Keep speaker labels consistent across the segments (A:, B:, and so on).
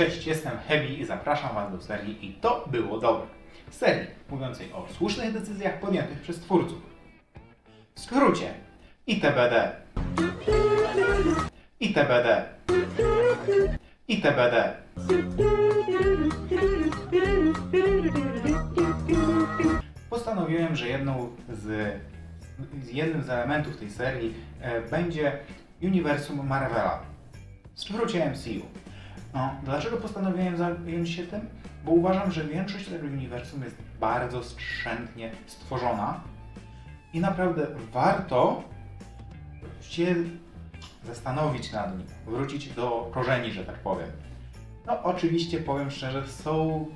A: Cześć, jestem Heavy i zapraszam Was do serii I to było dobre. Serii mówiącej o słusznych decyzjach podjętych przez twórców. W skrócie ITBD. ITBD. ITBD. Postanowiłem, że jedną z, z jednym z elementów tej serii e, będzie uniwersum Marvela. W skrócie MCU. No, dlaczego postanowiłem zająć się tym? Bo uważam, że większość tego uniwersum jest bardzo skrzętnie stworzona i naprawdę warto się zastanowić nad nim, wrócić do korzeni, że tak powiem. No, oczywiście powiem szczerze, są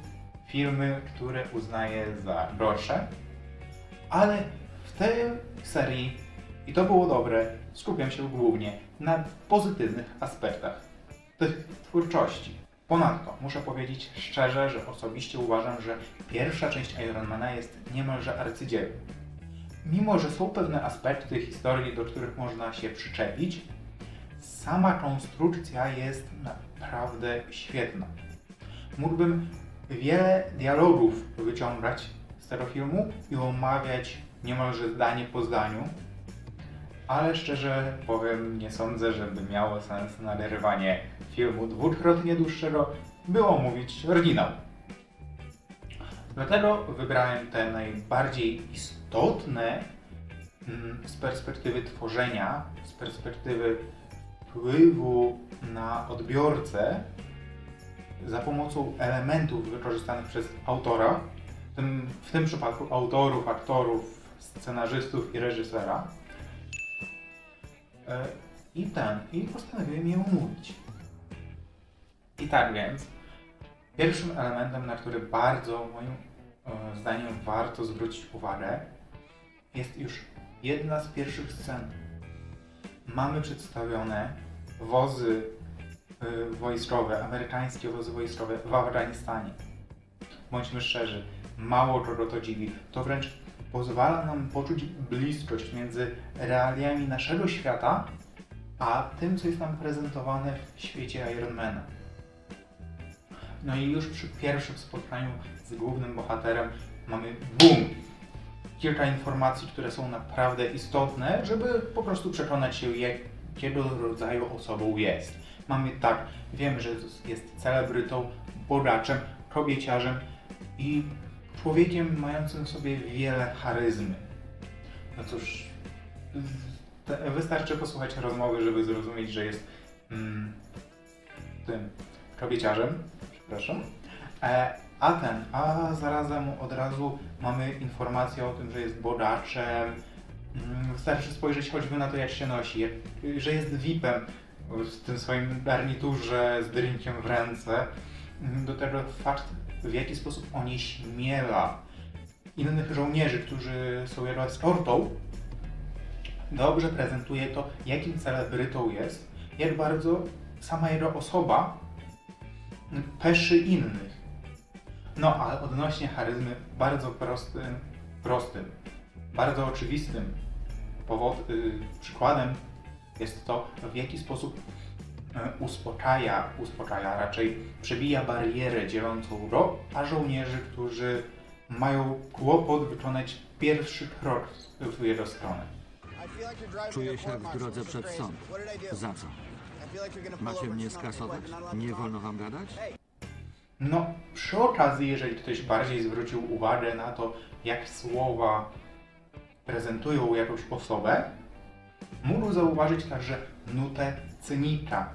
A: filmy, które uznaję za gorsze, ale w tej serii, i to było dobre, skupiam się głównie na pozytywnych aspektach tych twórczości. Ponadto muszę powiedzieć szczerze, że osobiście uważam, że pierwsza część Ironmana jest niemalże arcydziełem. Mimo, że są pewne aspekty historii, do których można się przyczepić, sama konstrukcja jest naprawdę świetna. Mógłbym wiele dialogów wyciągać z tego filmu i omawiać niemalże zdanie po zdaniu, ale szczerze powiem, nie sądzę, żeby miało sens narywanie filmu dwukrotnie dłuższego, by omówić oryginał. Dlatego wybrałem te najbardziej istotne mm, z perspektywy tworzenia, z perspektywy wpływu na odbiorcę za pomocą elementów wykorzystanych przez autora, w tym, w tym przypadku autorów, aktorów, scenarzystów i reżysera. E, I ten, i postanowiłem je omówić. I tak więc, pierwszym elementem, na który bardzo moim e, zdaniem warto zwrócić uwagę, jest już jedna z pierwszych scen. Mamy przedstawione wozy y, wojskowe, amerykańskie wozy wojskowe w Afganistanie. Bądźmy szczerzy, mało kogo to dziwi. To wręcz pozwala nam poczuć bliskość między realiami naszego świata, a tym, co jest nam prezentowane w świecie Ironmana. No i już przy pierwszym spotkaniu z głównym bohaterem mamy BUM! Kilka informacji, które są naprawdę istotne, żeby po prostu przekonać się, jakiego rodzaju osobą jest. Mamy tak, wiemy, że jest celebrytą, bogaczem, kobieciarzem i człowiekiem mającym w sobie wiele charyzmy. No cóż, wystarczy posłuchać rozmowy, żeby zrozumieć, że jest mm, tym kobieciarzem, przepraszam. E, a ten, a zarazem od razu mamy informację o tym, że jest bogaczem. Mm, Wystarczy spojrzeć choćby na to, jak się nosi, jak, że jest VIP-em w tym swoim garniturze z drinkiem w ręce. Mm, Do tego fakt, w jaki sposób onieśmiela innych żołnierzy, którzy są jego eskortą, dobrze prezentuje to, jakim celebrytą jest, jak bardzo sama jego osoba peszy innych. No, a odnośnie charyzmy, bardzo prostym, prostym, bardzo oczywistym powod, y, przykładem jest to, w jaki sposób uspokaja, uspokaja, a raczej przebija barierę dzielącą go, a żołnierzy, którzy mają kłopot wykonać pierwszy krok w jego stronę.
B: Czuję się jak w drodze przed sąd. Za co? Macie mnie skasować? Nie wolno wam gadać?
A: No, przy okazji, jeżeli ktoś bardziej zwrócił uwagę na to, jak słowa prezentują jakąś osobę, mógł zauważyć także nutę cynika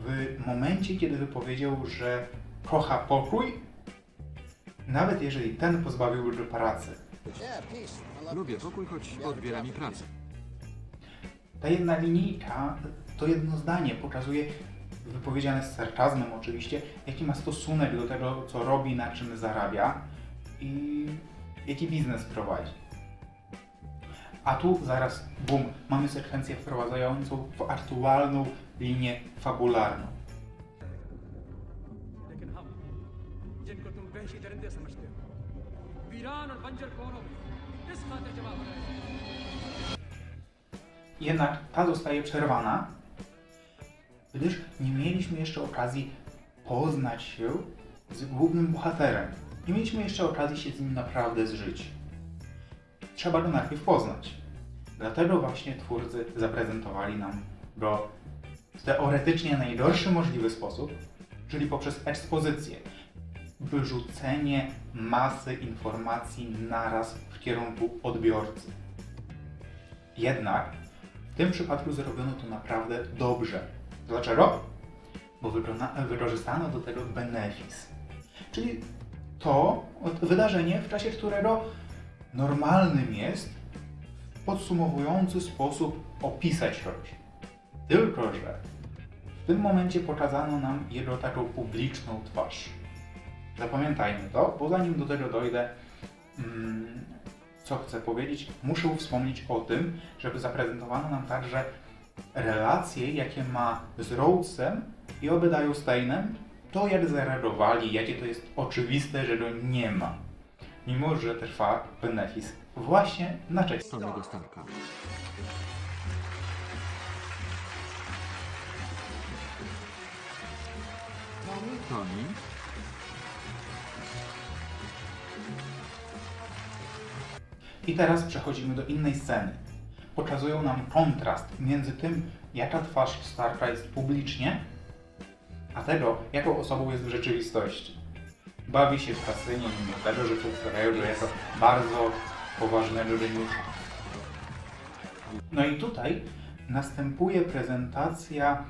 A: w momencie, kiedy wypowiedział, że kocha pokój, nawet jeżeli ten pozbawił go pracy.
B: Lubię pokój, choć odbiera mi pracę.
A: Ta jedna linijka, to jedno zdanie pokazuje, wypowiedziane z sarkazmem oczywiście, jaki ma stosunek do tego, co robi, na czym zarabia i jaki biznes prowadzi. A tu zaraz, bum, mamy sekwencję wprowadzającą w aktualną linię fabularną. Jednak ta zostaje przerwana, gdyż nie mieliśmy jeszcze okazji poznać się z głównym bohaterem. Nie mieliśmy jeszcze okazji się z nim naprawdę zżyć. Trzeba go najpierw poznać. Dlatego właśnie twórcy zaprezentowali nam go w teoretycznie najgorszy możliwy sposób, czyli poprzez ekspozycję. Wyrzucenie masy informacji naraz w kierunku odbiorcy. Jednak w tym przypadku zrobiono to naprawdę dobrze. Dlaczego? Bo wykorzystano do tego benefis. Czyli to wydarzenie, w czasie którego normalnym jest w podsumowujący sposób opisać coś. Tylko, że w tym momencie pokazano nam jego taką publiczną twarz. Zapamiętajmy to, bo zanim do tego dojdę, mm, co chcę powiedzieć, muszę wspomnieć o tym, żeby zaprezentowano nam także relacje, jakie ma z Rhodesem i Obediah Steinem, to jak zareagowali, jakie to jest oczywiste, że go nie ma. Mimo, że trwa benefis właśnie na cześć.
B: Tonego Starka. Tony,
A: I teraz przechodzimy do innej sceny. Pokazują nam kontrast między tym, jaka twarz Starka jest publicznie, a tego, jaką osobą jest w rzeczywistości. Bawi się w kasynie, mimo tego, że przedstawiają go jako bardzo poważnego geniusza. No i tutaj następuje prezentacja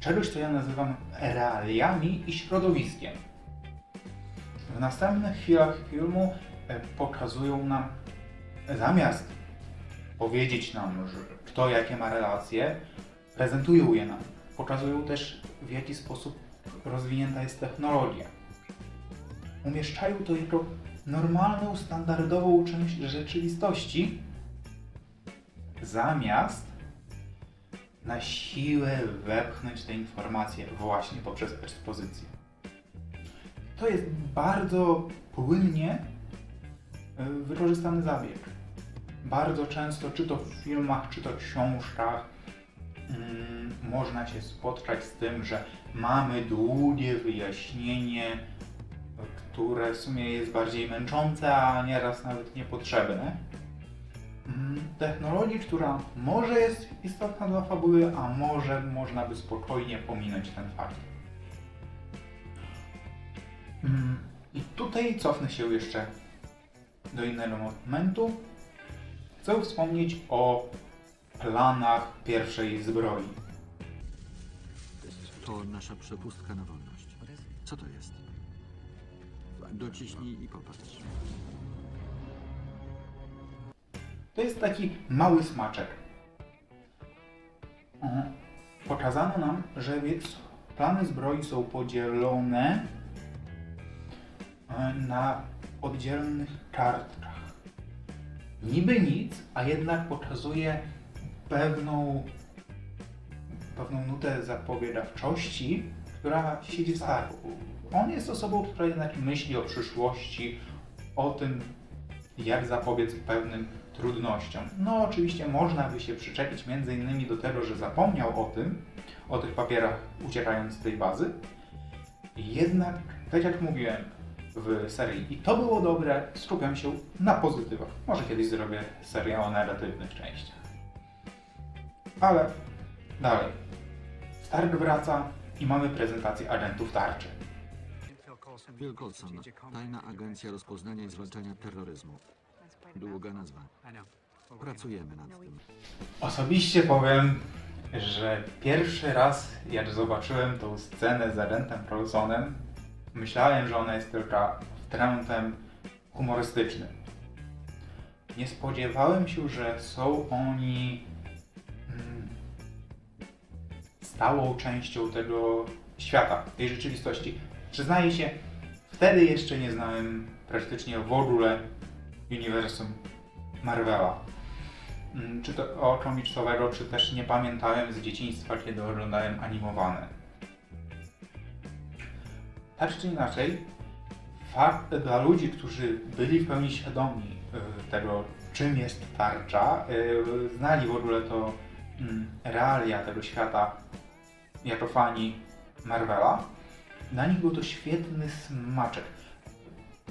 A: czegoś, co ja nazywam realiami i środowiskiem. W następnych chwilach filmu e, pokazują nam zamiast powiedzieć nam, że kto jakie ma relacje, prezentują je nam. Pokazują też w jaki sposób rozwinięta jest technologia. Umieszczają to jako normalną, standardową część rzeczywistości, zamiast na siłę wepchnąć te informacje właśnie poprzez ekspozycję. To jest bardzo płynnie y, wykorzystany zabieg. Bardzo często, czy to w filmach, czy to w książkach, mm, można się spotkać z tym, że mamy długie wyjaśnienie, które w sumie jest bardziej męczące, a nieraz nawet niepotrzebne. Mm, Technologii, która może jest istotna dla fabuły, a może można by spokojnie pominąć ten fakt. Mm, I tutaj cofnę się jeszcze do innego momentu. Chcę wspomnieć o planach pierwszej zbroi.
B: to nasza przepustka na wolność. Co to jest? Dociśnij i popatrz.
A: To jest taki mały smaczek. Mhm. Pokazano nam, że plany zbroi są podzielone e, na oddzielnych kartkach. Niby nic, a jednak pokazuje pewną, pewną nutę zapobiegawczości, która siedzi w Starku. On jest osobą, która jednak myśli o przyszłości, o tym, jak zapobiec pewnym trudnościom. No oczywiście można by się przyczepić między innymi do tego, że zapomniał o tym, o tych papierach uciekając z tej bazy. Jednak, tak jak mówiłem w serii i to było dobre, skupiam się na pozytywach. Może kiedyś zrobię serię o negatywnych częściach. Ale dalej. Stark wraca i mamy prezentację agentów tarczy.
B: Phil Coulson, Tajna Agencja Rozpoznania i Zwalczania Terroryzmu. Długa nazwa. Pracujemy nad tym.
A: Osobiście powiem, że pierwszy raz jak zobaczyłem tą scenę z agentem Coulsonem, myślałem, że ona jest tylko wtrętem humorystycznym. Nie spodziewałem się, że są oni mm, stałą częścią tego świata, tej rzeczywistości. Przyznaję się, wtedy jeszcze nie znałem praktycznie w ogóle uniwersum Marvela. Mm, Czy to o komiksowego, czy też nie pamiętałem z dzieciństwa, kiedy oglądałem animowane. Tak czy inaczej, fakt dla ludzi, którzy byli w pełni świadomi y, tego, czym jest tarcza, y, znali w ogóle to mm, realia tego świata, jako fani Marvela, dla nich był to świetny smaczek.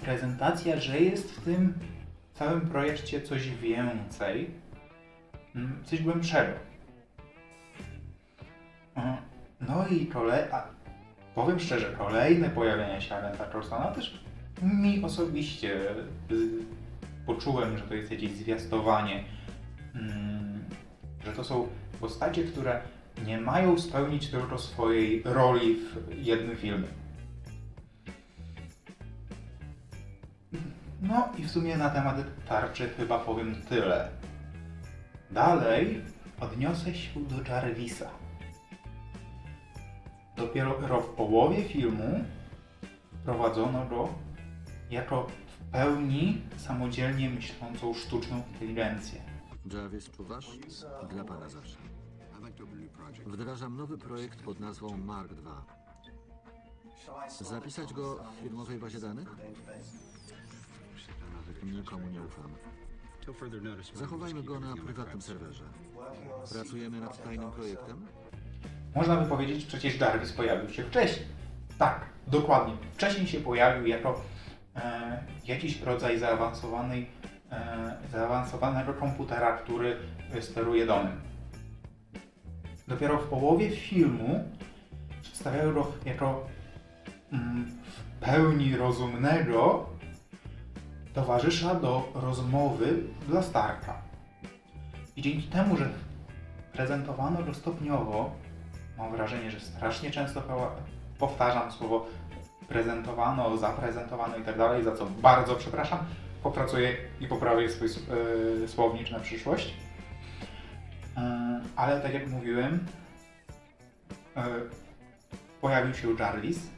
A: Prezentacja, że jest w tym całym projekcie coś więcej, mm, coś głębszego. Mm, No i kolej, a powiem szczerze, kolejne pojawienie się Agenta Coulsona też mi osobiście poczułem, że to jest jakieś zwiastowanie, mm, że to są postacie, które nie mają spełnić tylko swojej roli w jednym filmie. No i w sumie na temat tarczy chyba powiem tyle. Dalej odniosę się do Jarvisa. Dopiero w połowie filmu prowadzono go jako w pełni samodzielnie myślącą sztuczną inteligencję.
B: Jarvis, czuwasz? Dla pana zawsze. Wdrażam nowy projekt pod nazwą Mark II. Zapisać go w firmowej bazie danych? Nikomu nie ufam. Zachowajmy go na prywatnym serwerze. Pracujemy nad tajnym projektem?
A: Można by powiedzieć, przecież Jarvis pojawił się wcześniej. Tak, dokładnie. Wcześniej się pojawił jako e, jakiś rodzaj zaawansowanej, e, zaawansowanego komputera, który steruje domem. Dopiero w połowie filmu przedstawiają go jako mm, w pełni rozumnego towarzysza do rozmowy dla Starka. I dzięki temu, że prezentowano go stopniowo, mam wrażenie, że strasznie często powtarzam słowo prezentowano, zaprezentowano i tak dalej, za co bardzo przepraszam. Popracuję i poprawię swój s- e, słownik na przyszłość. Ale tak jak mówiłem, e, pojawił się Jarvis,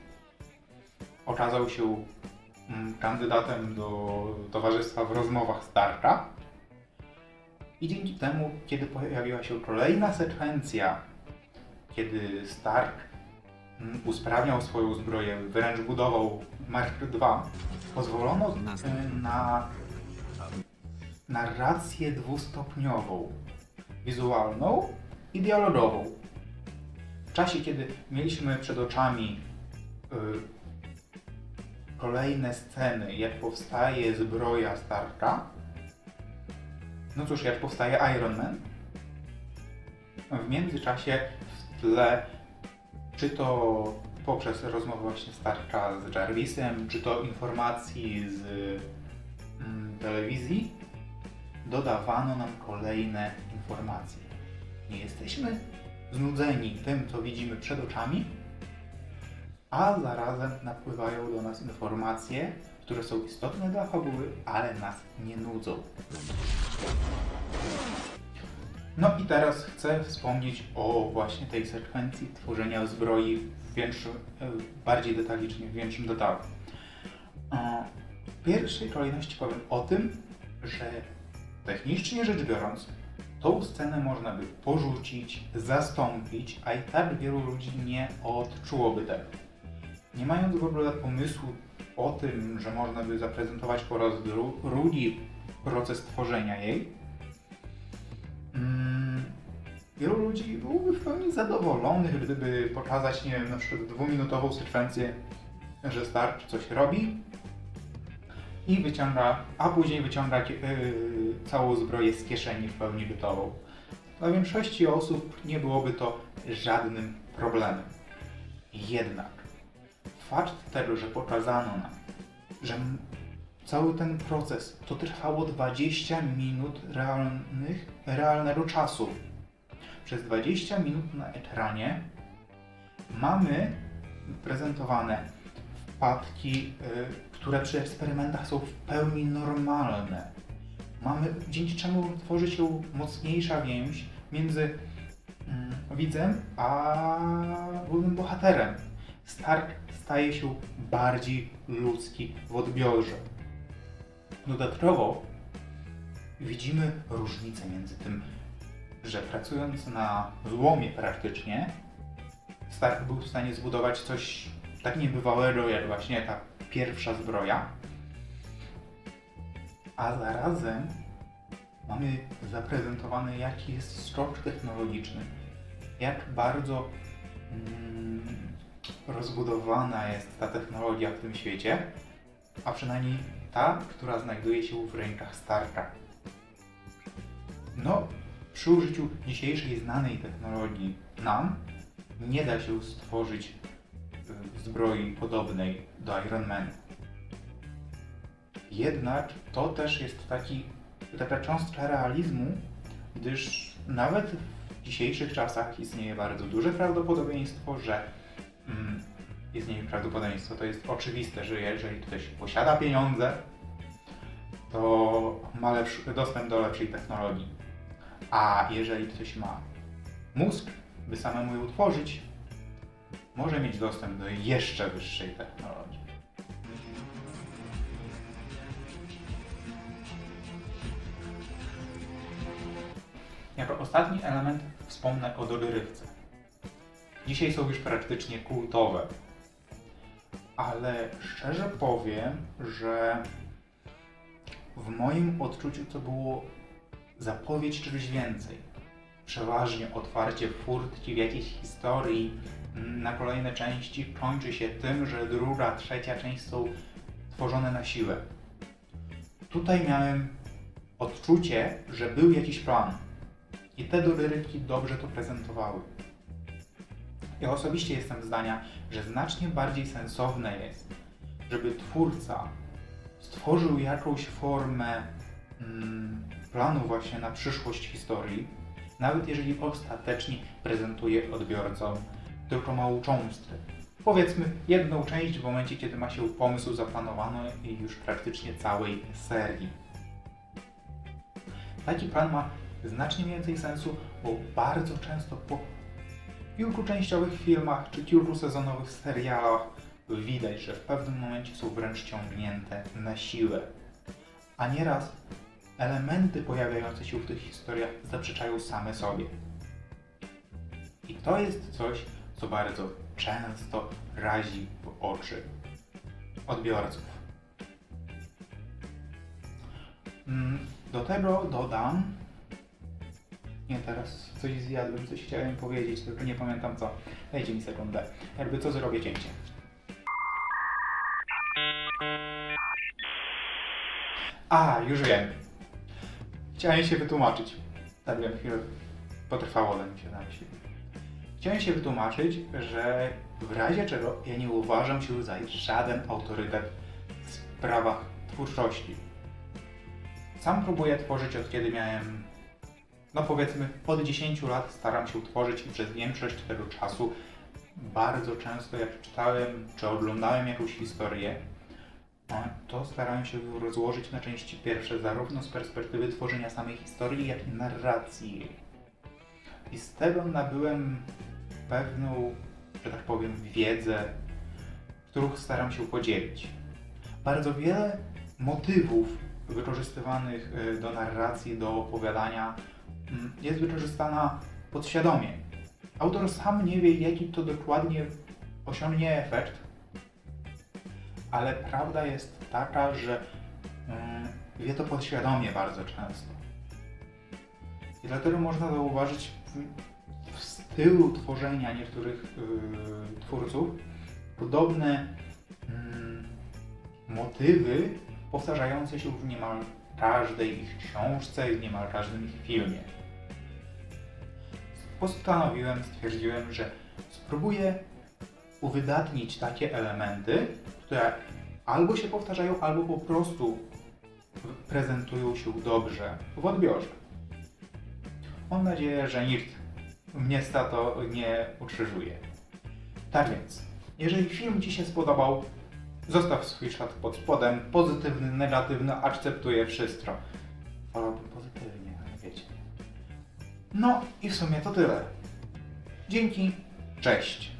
A: okazał się mm, kandydatem do towarzystwa w rozmowach Starka. I dzięki temu, kiedy pojawiła się kolejna sekwencja, kiedy Stark mm, usprawniał swoją zbroję, wręcz budował Mark II, pozwolono e, na narrację dwustopniową, wizualną i dialogową. W czasie, kiedy mieliśmy przed oczami y, kolejne sceny, jak powstaje zbroja Starka, no cóż, jak powstaje Iron Man, w międzyczasie w tle, czy to poprzez rozmowę właśnie Starka z Jarvisem, czy to informacji z mm, telewizji, dodawano nam kolejne informacje. Nie jesteśmy znudzeni tym, co widzimy przed oczami, a zarazem napływają do nas informacje, które są istotne dla fabuły, ale nas nie nudzą. No i teraz chcę wspomnieć o właśnie tej sekwencji tworzenia zbroi w większym, e, bardziej detalicznie, w większym detalu. E, W pierwszej kolejności powiem o tym, że technicznie rzecz biorąc, tą scenę można by porzucić, zastąpić, a i tak wielu ludzi nie odczułoby tego. Nie mając w ogóle pomysłu o tym, że można by zaprezentować po raz dru- drugi proces tworzenia jej, mm, wielu ludzi byłoby w pełni zadowolonych, gdyby pokazać, nie wiem, na przykład dwuminutową sekwencję, że Stark coś robi i wyciąga, a później wyciąga yy, całą zbroję z kieszeni w pełni gotową. Dla większości osób nie byłoby to żadnym problemem. Jednak fakt tego, że pokazano nam, że cały ten proces to trwało 20 minut realnych, realnego czasu. Przez 20 minut na ekranie mamy prezentowane wpadki, y, które przy eksperymentach są w pełni normalne. Mamy, dzięki czemu tworzy się mocniejsza więź między mm, widzem a głównym bohaterem. Stark staje się bardziej ludzki w odbiorze. Dodatkowo widzimy różnicę między tym, że pracując na złomie praktycznie, Stark był w stanie zbudować coś tak niebywałego, jak właśnie ta pierwsza zbroja, a zarazem mamy zaprezentowane, jaki jest skok technologiczny, jak bardzo mm, rozbudowana jest ta technologia w tym świecie, a przynajmniej ta, która znajduje się w rękach Starka. No, przy użyciu dzisiejszej znanej technologii nam nie da się stworzyć y, zbroi podobnej do Ironmana. Jednak to też jest taki, taka cząstka realizmu, gdyż nawet w dzisiejszych czasach istnieje bardzo duże prawdopodobieństwo, że mm, istnieje prawdopodobieństwo, to jest oczywiste, że jeżeli ktoś posiada pieniądze, to ma lepszy, dostęp do lepszej technologii. A jeżeli ktoś ma mózg, by samemu ją utworzyć, może mieć dostęp do jeszcze wyższej technologii. Jako ostatni element wspomnę o dogrywce. Dzisiaj są już praktycznie kultowe, ale szczerze powiem, że w moim odczuciu to było zapowiedź czegoś więcej. Przeważnie otwarcie furtki w jakiejś historii na kolejne części kończy się tym, że druga, trzecia część są tworzone na siłę. Tutaj miałem odczucie, że był jakiś plan i te dorywki dobrze to prezentowały. Ja osobiście jestem zdania, że znacznie bardziej sensowne jest, żeby twórca stworzył jakąś formę mm, planu właśnie na przyszłość historii, nawet jeżeli ostatecznie prezentuje odbiorcom tylko małą cząstkę. Powiedzmy jedną część w momencie, kiedy ma się pomysł zaplanowany już praktycznie całej serii. Taki plan ma znacznie więcej sensu, bo bardzo często po kilkuczęściowych filmach czy kilkusezonowych serialach widać, że w pewnym momencie są wręcz ciągnięte na siłę. A nieraz elementy pojawiające się w tych historiach zaprzeczają same sobie. I to jest coś, co bardzo często razi w oczy odbiorców. Mm, Do tego dodam. Nie, teraz coś zjadłem, coś chciałem powiedzieć, tylko nie pamiętam co. Dajcie mi sekundę. Jakby co zrobię cięcie. A, już wiem. Chciałem się wytłumaczyć. Tak wiem, chwilę potrwało, zanim się namyśliłem. Chciałem się wytłumaczyć, że w razie czego ja nie uważam się za żaden autorytet w sprawach twórczości. Sam próbuję tworzyć od kiedy miałem, no powiedzmy, od 10 lat staram się tworzyć i przez większość tego czasu bardzo często jak czytałem czy oglądałem jakąś historię, e, to starałem się rozłożyć na części pierwsze, zarówno z perspektywy tworzenia samej historii, jak i narracji. I z tego nabyłem pewną, że tak powiem, wiedzę, którą staram się podzielić. Bardzo wiele motywów wykorzystywanych y, do narracji, do opowiadania jest wykorzystana podświadomie. Autor sam nie wie, jaki to dokładnie osiągnie efekt, ale prawda jest taka, że mm, wie to podświadomie bardzo często. I dlatego można zauważyć w, stylu tworzenia niektórych y, twórców podobne mm, motywy powtarzające się w niemal każdej ich książce i w niemal każdym ich filmie. Postanowiłem, stwierdziłem, że spróbuję uwydatnić takie elementy, które albo się powtarzają, albo po prostu prezentują się dobrze w odbiorze. Mam nadzieję, że nikt mnie za to nie ukrzyżuje. Tak więc, jeżeli film Ci się spodobał, zostaw swój ślad pod spodem, pozytywny, negatywny, akceptuję wszystko. No i w sumie to tyle. Dzięki, cześć.